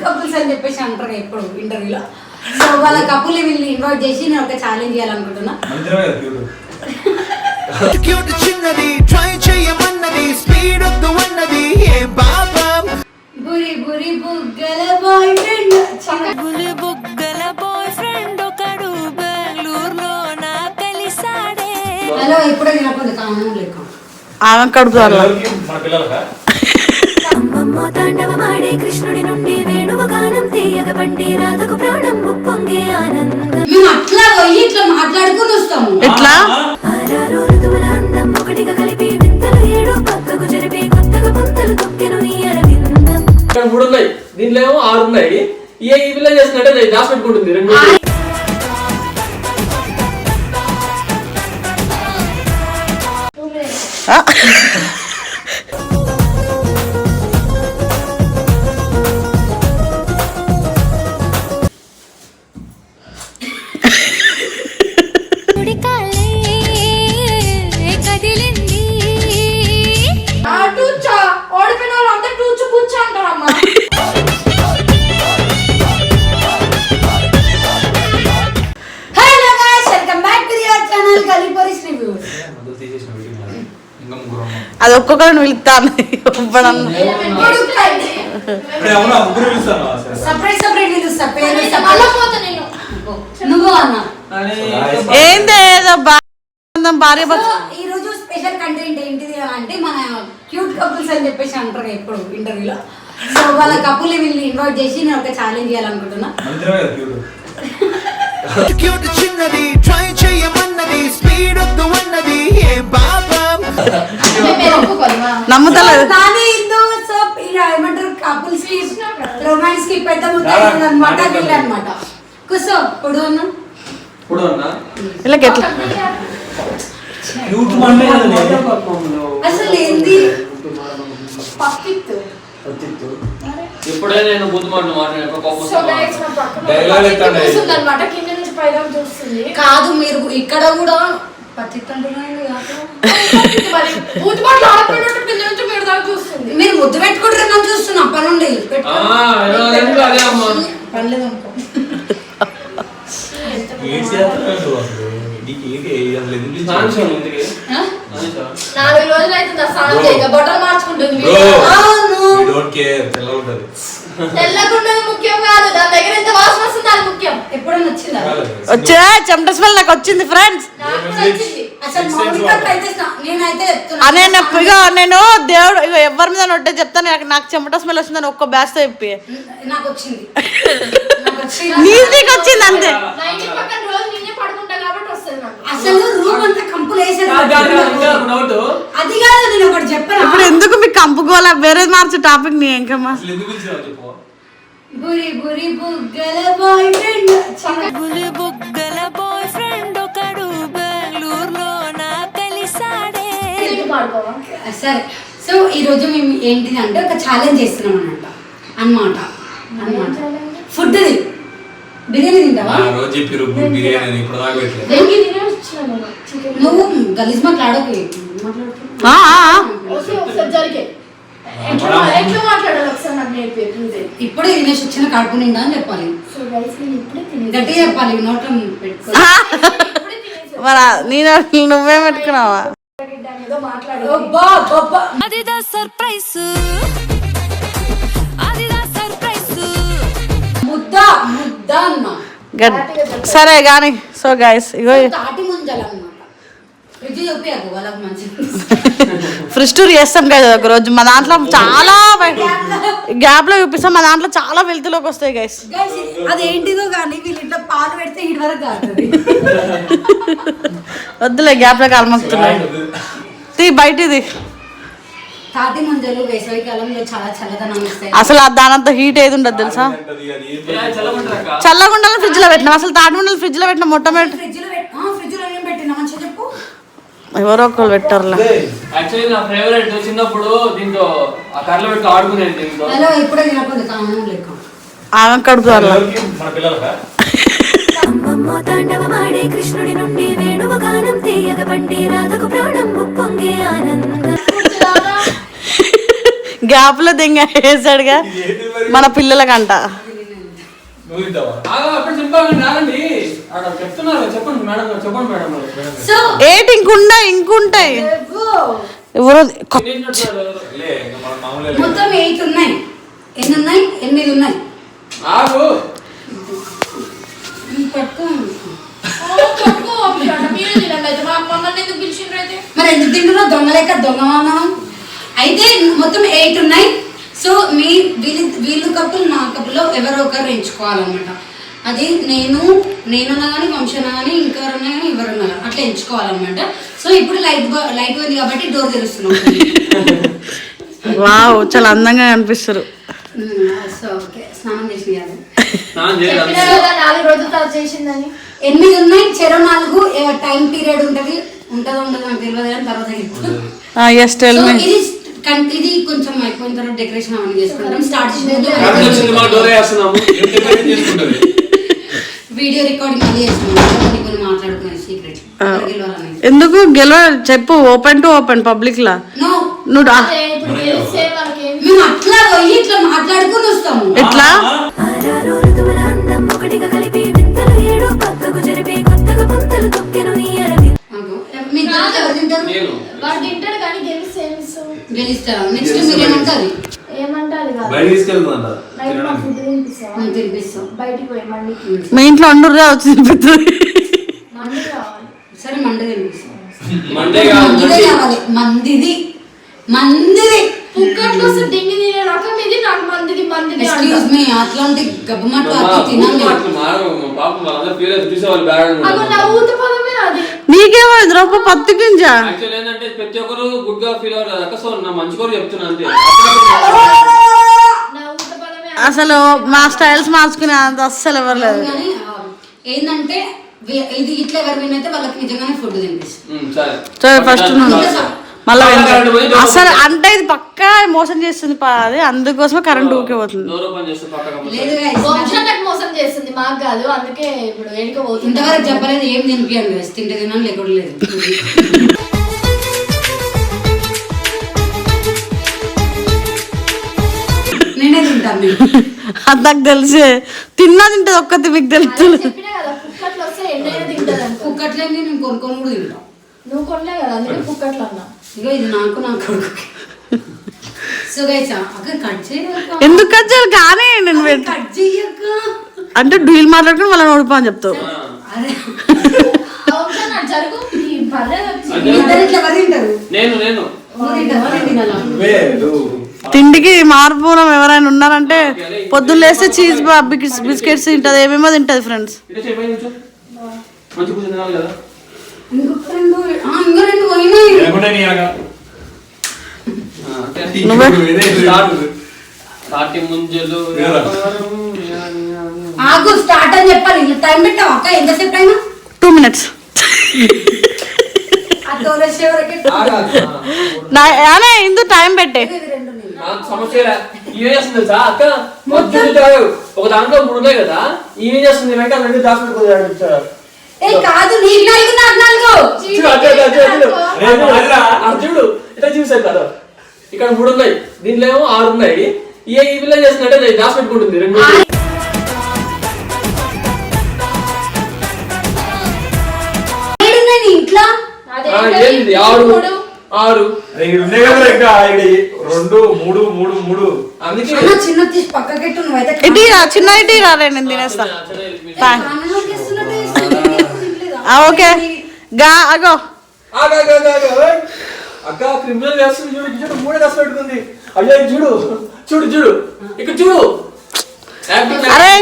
Couples అని చెప్పేసి అంటారు ఎప్పుడు ఇంటర్వ్యూలో సో వాళ్ళ కపుల్ని వీళ్ళని ఇన్వైట్ చేసి నేను ఒక ఛాలెంజ్ చేయాలనుకుంటున్నా. మంచిగా క్యూట్ క్యూట్ చిన్నది ట్రై చేయమన్నది స్పీడ్ వద్దు అన్నది ఏం పాపం బురి బురి బుగ్గల బాయ్ ఫ్రెండ్ బులి బుగ్గల బాయ్ ఫ్రెండ్ ఒకడు బెంగళూరులో నా కలిసాడే. హలో ఇప్పుడే తినకుండా కామం లెక్క ఆమె పిల్లలకా? అమ్మమ్మ తాండవమాడే కృష్ణుడి నుండి గానం తీయగ బండి రాధకు ప్రాణం ఉప్పొంగే ఆనందం. మేము అట్లా పోయి ఇట్లా మాట్లాడుకుని వస్తాము. ఎట్లా? ఆరారు ఋతువుల అందం ఒకటిగా కలిపి వింతలు ఏడు పక్కకు జరిపి కొత్తగా పుంతలు తొక్కెను నీ అరవిందం. మూడు ఉన్నాయి. దీంట్లో ఏమో ఆరు ఉన్నాయి. ఏ ఈ పిల్ల చేసినట్టే దాచి పెట్టుకుంటుంది. రెండు ఆ, నేను. నువ్వు అన్న. ఏంది ఏదో బాధ భార్య ఈ రోజు స్పెషల్ కంటెంట్ ఏంటిది అంటే మన క్యూట్ కపుల్స్ అని చెప్పేసి అంటారు ఎప్పుడు ఇంటర్వ్యూలో. సో వాళ్ళ కపుల్ని వీళ్ళని ఇన్వైట్ చేసి నేను ఒక ఛాలెంజ్ చేయాలనుకుంటున్నా. క్యూట్ క్యూట్ చిన్నది ట్రై చేయమన్నది స్పీడ్ వద్దు అన్నది ఏం ఒప్పుకోలేమా నమ్ముతలేదు. ఇలా ఏమంటారు కపుల్స్కి రొమాన్స్కి పెద్ద అనమాట వీళ్ళు అనమాట కూర్చో ఇప్పుడు వీళ్ళకి ఎట్లా? అసలు ఏంది? పప్పిత్తు. నేను కాదు మీరు ఇక్కడ కూడా మరి ముద్దు పెట్టుకుంటారు నన్ను చూస్తున్నా. అప్పటి నుండి ఆ, ఏదో ఎందుకు అదే అమ్మా? పర్లేదు అనుకో. ఏంటి చేస్తున్నావు అసలు? నీకు ఏంటి? అసలు ఎందుకు పిలిచావు? సాంక్షన్ ఇంటికి. ఆ? సాంక్షన్. నాలుగు రోజులు అయితే బట్టలు మార్చుకుంటుంది. అవును We don't care. తెల్లగా ఉంటది. తెల్లకుండదు ముఖ్యం కాదు. దాని దగ్గర ఎంత వాసన వస్తుంది అది ముఖ్యం. ఎప్పుడైనా వచ్చిందా? వచ్చే చెమట స్మెల్ నాకు వచ్చింది ఫ్రెండ్స్ నాకు కూడా వచ్చింది. అసలు మౌనిక అయితే స్నా- నేనైతే చెప్తున్నా. అనే ఇగో నేను దేవుడు ఇగో ఎవరి మీద నొట్టే చెప్తాను నాకు నాకు చెమట స్మెల్ వచ్చిందని ఒక్క బ్యాచ్తో చెప్పి. నాకు వచ్చింది. నాకు వచ్చింది. నీకు వచ్చింది అంతే. నా ఇంటి పక్కన రోజు నేనే పడుకుంటా కాబట్టి వస్తుంది నాకు. అసలు రూమ్ అంతా కంపులు వేసేది కాదు, కాదు, కాదు, ఇంకా ఒక డౌట్ అది కాదు నేను ఒకటి చెప్పనా? ఇప్పుడు ఎందుకు మీకు కంపుకోవాలా వేరే మార్చు టాపిక్ నీ అసలు ఎందుకు చెప్పు? బురి బురి బుగ్గల బాయ్ ఫ్రెండ్ బులి బుగ్గల బాయ్ ఫ్రెండ్ ఒకడు బెంగళూరులో నా కలిసాడే. సరే. సో ఈ రోజు మేము ఏంటిది అంటే ఒక ఛాలెంజ్ చేస్తున్నాం అనమాట అన్నమాట. అన్నమాట. ఫుడ్ బిర్యానీ తింటావా? ఆ రోజు చెప్పిరు బిర్యానీ నువ్వు గలీజ్ మాట్లాడకు. మాట్లాడుతున్నావు ఇప్పుడే తినేసి వచ్చిన కడుపు నిండా అని చెప్పాలి. చెప్పాలి నోట్లో పెట్టుకో. ఇప్పుడే తినేసి మరి నేను నువ్వే పెట్టుకున్నావా? దాని ఏదో మాట్లాడి అబ్బా, అబ్బా. అదిదా సర్ప్రైజ్ అదిదా సర్ప్రైజ్ ముద్ద ముద్ద అన్నా. గడ్ సరే కానీ సో గైస్ ఇగో తాటి ముంజలన్నమాట ఫ్రిడ్జ్ చూపియకు వాళ్ళకి మంచిది ఫ్రిజ్ టూర్ చేస్తాం కదా ఒక రోజు మా దాంట్లో చాలా గ్యాప్లో చూపిస్తాం. మా దాంట్లో చాలా వెళ్తులోకి వస్తాయి గైస్ అదేంటిదో కానీ వీళ్ళు ఇంట్లో పాలు పెడితే ఇటు వరకు వద్దులే గ్యాప్లో కాలమొస్తున్నాయి తీ బయటిది. తాటి ముంజలు వేసవి కాలంలో చాలా చల్లదనం ఇస్తాయి అసలు ఆ దానంత హీట్ ఏది ఉండదు తెలుసా? చల్లగుండాలని ఫ్రిడ్జ్లో పెట్టినాం. అసలు తాటి ముండలు ఫ్రిడ్జ్లో పెట్టిన మొట్టమొదటి ఫ్రిడ్జ్లో పెట్ ఫ్రిడ్జ్లో ఏం పెట్టినా మంచిగా చెప్పు ఎవరో ఒకరు పెట్టారులే. యాక్చువల్లీ నా ఫేవరెట్ చిన్నప్పుడు దీంతో ఆ కర్రలో పెట్టి ఆడుకునేది దీంతో. హలో ఇప్పుడే తినకుండా కామం లెక్క. ఆమె కడుపుతారు ఎవరికి? మన పిల్లలకా? అమ్మమ్మ తాండవమాడే కృష్ణుడి నుండి వేణువ గానం తీయగ బండి రాధకు ప్రాణం ఉప్పొంగే ఆనందం. గ్యాప్లో దెంగ వేసాడుగా. మన పిల్లలకంట. నువ్వు అప్పుడు అక్కడ చెప్తున్నారు చెప్పండి మేడం చెప్పండి మేడం ఏటి ఇంకుంటాయి ఇంకుంటాయి? ఎవరో. మొత్తం ఎయిట్ ఉన్నాయి. ఎన్ని ఉన్నాయి? ఎనిమిది ఉన్నాయి. ఆగు. మీరే ఎందుకు తింటున్నావు? దొంగ లెక్క దొంగ అయితే మొత్తం ఎయిట్ ఉన్నాయి. సో మీ వీళ్ళు వీళ్ళు కప్పులు నా కప్పులో ఎవరో ఒకరు ఎంచుకోవాలన్నమాట. అది నేను నేనున్నా కానీ వంశనా కానీ ఇంకెవరున్నా కానీ ఎవరున్నా కానీ అట్లా ఎంచుకోవాలన్నమాట. సో ఇప్పుడు లైట్ లైట్ పోయింది కాబట్టి డోర్ తెరుస్తున్నాం. వావ్ చాలా అందంగా కనిపిస్తారు సో ఓకే స్నానం చేసి నాలుగు రోజులు తర్వాత చేసిందని. ఎనిమిది ఉన్నాయి చెరో నాలుగు టైం పీరియడ్ ఉంటుంది ఉంటుందో ఉండదో నాకు తెలియదు కానీ తర్వాత ఎస్ టెల్ మీ కన్- ఇది కొంచెం అయిపోయిన తర్వాత డెకరేషన్ అవన్నీ చేసుకుంటాం. స్టార్ట్ వీడియో రికార్డింగ్ మళ్ళీ చేస్తున్నాం కొన్ని మాట్లాడుకున్నాయి సీక్రెట్ ఎందుకు గెలవ? చెప్పు ఓపెన్ టు ఓపెన్ పబ్లిక్ లా. నో నువ్వు అదే మేము అట్లా పోయి ఇట్లా మాట్లాడుకుని వస్తాము. ఎట్లా? అందం వాడు తింటాడు కానీ గెలిస్తే నెక్స్ట్ ఏమంటారు? మా మీ ఇంట్లో మండి కావాలి. సరే మండ తినిపిస్తాం. మండే కాదు మందిదే మండే. కావాలి. మందిది. మందిది. పుక్కట్లో వస్తే దింగి తినే రకం ఇది నాకు మందిది మందిది ఎక్స్క్యూజ్ అంట. మీ అట్లాంటి తినాలి అట్లా పాపం వాళ్ళందరూ. చూసే వాళ్ళు. నీకేమో ద్రౌప పత్తి గింజ. ఏంటంటే ప్రతి ఒక్కరు గుడ్గా ఫీల్ అవ్వరు. కదా సో నా మంచి కూడా చెప్తున్నా అంతే. నా ఊత పదమే అసలు మా స్టైల్స్ మార్చుకునే అంత అస్సలు ఎవరు లేదు. కానీ ఏంటంటే ఇది ఇట్లా ఎవరు వినైతే వాళ్ళకి నిజంగానే ఫుడ్ తినిపిస్తాం ఉమ్, సరే. సరే ఫస్ట్ నుండి మళ్ళీ అసలు అంటే ఇది పక్కా మోసం చేస్తుంది పా అది అందుకోసమే కరెంట్ ఊకే పోతుంది. మోసం చేస్తుంది మాకు కాదు అందుకే ఇప్పుడు వేడిక పోతుంది. ఇంతవరకు చెప్పలేదు ఏం తినిపియండి guys. తింటే తినాలి లేకుండా లేదు. నేనే తింటాను నేను. అది నాకు తెలిసే. తిన్నా తింటది ఒక్కటి మీకు తెలుస్తుంది. కుక్కట్లేని నేను కొనుక్కొని కూడా తింటాం. నువ్వు కొనలే కదా అందుకే పుక్కట్లు అన్నా. ఇగో ఇది నాకు నా కొడుకుకి సో గైస్ అక్క కట్ చేయక ఎందుకు వచ్చారు కానీ నేను వె- కట్ చేయక అంటే డీల్ మాట్లాడుకుని వాళ్ళని ఓడిపో అని చెప్తావు. అరే జరుగు. ఈ బర్రె వచ్చి ఇద్దరు ఇట్లా నేను నేను. తిండికి మార్పురం ఎవరైనా ఉన్నారంటే పొద్దున్న లేస్తే చీజ్ బిస్కెట్స్ తింటది ఏమేమో తింటది ఫ్రెండ్స్ ఆగా? స్టార్ట్. అని చెప్పాలి. టైం పెట్టావు అక్క? ఎంతసేపు టైం టూ మినిట్స్ ఇందు టైం పెట్టే. ఒక దాంట్లో మూడు ఉన్నాయి కదా? ఏం చేస్తుంది వెంకట రెండు దాచుకుంటున్నాడు ఏ కాదు నీకు నాలుగు నాకు నాలుగు. చూడు అటు అటు అటు అటు. రే, మాదిరా. అటు చూడు ఇట్లా చూసాను కదా. ఇక్కడ మూడు ఉన్నాయి. దీంట్లో ఏమో ఆరు ఉన్నాయి. ఏ ఈ పిల్ల చేస్తున్నట్టే దాచి పెట్టుకుంటుంది. రెండు ఇంట్లో? అదే ఆ, ఏంది ఆరు. మూడు. ఆరు. ఉన్నాయి కదా ఇంకా రెండు మూడు మూడు మూడు. అందుకే చిన్న తీసి పక్కకెట్టు ఇటీ రా చిన్న ఇటీ రా రే నేను తినేస్తా. ఓకే. గా అగో. అక్క క్రిమినల్ చేస్తుంది చూడు చూడు మూడే దాచి పెట్టుకుంది. అయ్యో చూడు. చూడు చూడు. ఇక్కడ చూడు. అరే.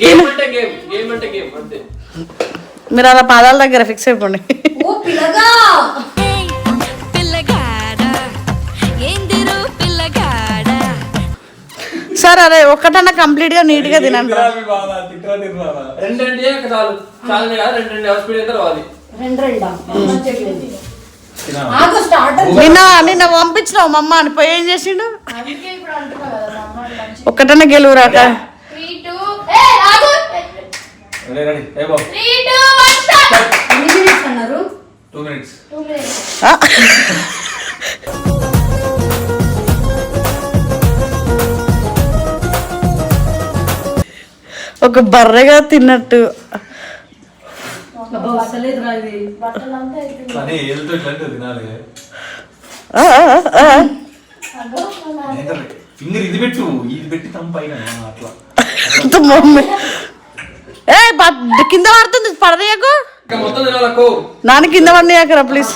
గేమ్ అంటే గేమ్ గేమ్ అంటే గేమ్ అంతే. మీరు అలా పాదాల దగ్గర ఫిక్స్ అయిపోండి. ఓ పిల్లగా. సార్ అరే ఒక్కటన్నా కంప్లీట్గా నీట్గా తినండి. మీ? రెండు రెండు చాలు చాలు రెండు రెండు అయితే రావాలి రెండు రెండా నిన్న నిన్న పంపించినావు మమ్మ అని. పోయి ఏం చేసిండు? అందుకే ఇప్పుడు అంటున్నా కదా మా అమ్మ మంచి ఒక్కటన్నా గెలువురాక త్రీ టూ మినిట్స్ ఒక బర్రెగా తిన్నట్టు. ఫింగర్ ఇది. పెట్టు ఇది పెట్టి అట్లా. మమ్మీ. ఏ కింద పడుతుంది పడనీయకు ఇంకా మొత్తం తినాలకు నాన్న కింద పడినాయకరా ప్లీజ్.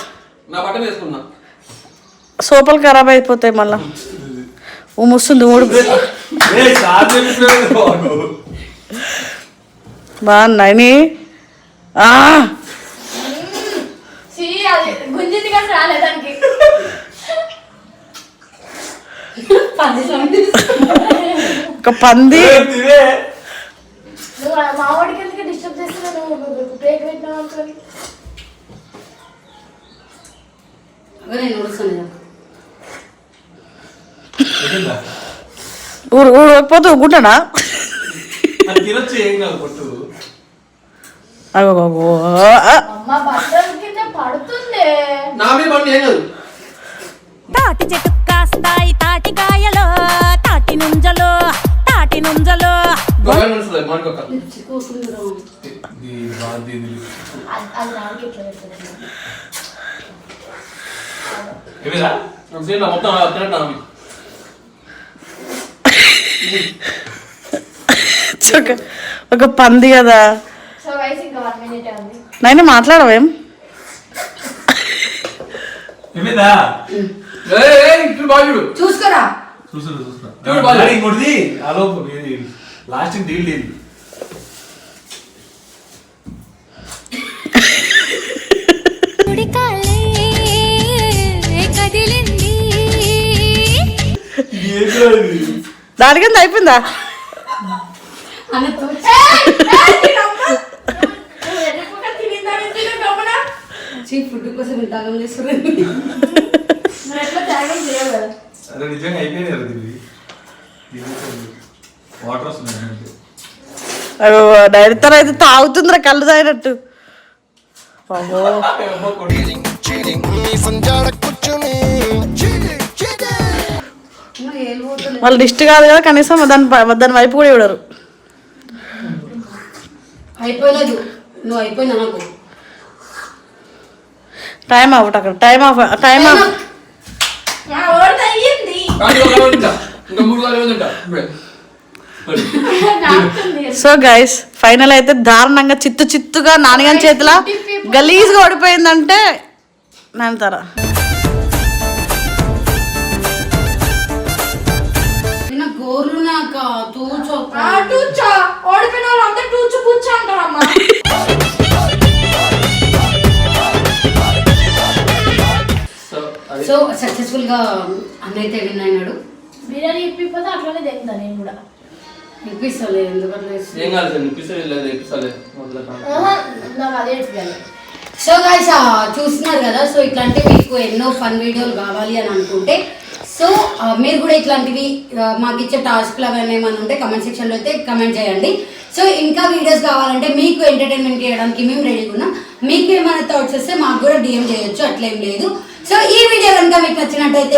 సోపలు ఖరాబ్ అయిపోతాయి మళ్ళా. ఉమ్ముస్తుంది ఊడు బాగున్నాయి ఒక పంది. పెట్టిందా? ఊరు ఊడకపోతే ఊకుంటానా అది తినొచ్చు ఏం కాదు పొట్టు. అగో ఆ. అమ్మ బట్టల కింద పడుతుంది. నా మీద బండి ఏం కాదు. తాటి చెట్టు కాస్తాయి తాటి నుంజలో తాటి నుంజలో. గొడవ నడుస్తుంది మానుకోక చిక్కుకుందిరా. ఇది బాగా ఇది అది అది నాలుగు ఇట్లా పెడుతుంది ఏమిరా సేమ్ నా మొత్తం తినట్టు. ఒక ఒక పంది కదా. నైనా మాట్లాడవేం చూసుకోరా? ఇంకోటిది? లాస్ట్ డీల్ దానికింద అయిపోయిందా? ఫుడ్ కోసం చేస్తున్నారు త్యాగం కదా? అరే నిజంగా అయిపోయింది కదా ఇది వాటర్ వస్తుంది అగో డైరెక్టర్ అయితే తాగుతుందిరా కళ్ళు తాగినట్టు. వాళ్ళు దిష్టి కాదు కదా కనీసం దాని దాని వైపు కూడా చూడరు. అయిపోలేదు నువ్వు అయిపోయింది నాకు టైం అవుట్ అక్కడ. Time off time off. So guys final అయితే దారుణంగా చిత్తు చిత్తుగా నాన్నగారి చేతిలో గలీజ్గా ఓడిపోయిందంటే నమ్ముతారా? నిన్న గోర్లు నాక తూచో. ఓడిపోయిన అంటారమ్మా సో సక్సెస్ఫుల్గా అన్నైతే విన్ అయినాడు? బిర్యానీ ఇప్పిపోతే అట్లనే నేను కూడా. ఇప్పిస్తలే ఎందుకంటే ఏం కాదు సార్ లేదు ఇప్పిస్తలే. నాకు అదే ఇప్పించాలి సో గాయస్ చూస్తున్నారు కదా సో ఇట్లాంటి మీకు ఎన్నో ఫన్ వీడియోలు కావాలి అని అనుకుంటే సో మీరు కూడా ఇట్లాంటివి మాకు ఇచ్చే టాస్క్లు అవన్నీ ఏమైనా ఉంటే కమెంట్ సెక్షన్లో అయితే కమెంట్ చేయండి. సో ఇంకా వీడియోస్ కావాలంటే మీకు ఎంటర్టైన్మెంట్ చేయడానికి మేము రెడీగా ఉన్నాం. మీకు ఏమైనా థాట్స్ వస్తే మాకు కూడా డిఎం చేయొచ్చు అట్లేం లేదు. సో ఈ వీడియో కనుక మీకు నచ్చినట్టయితే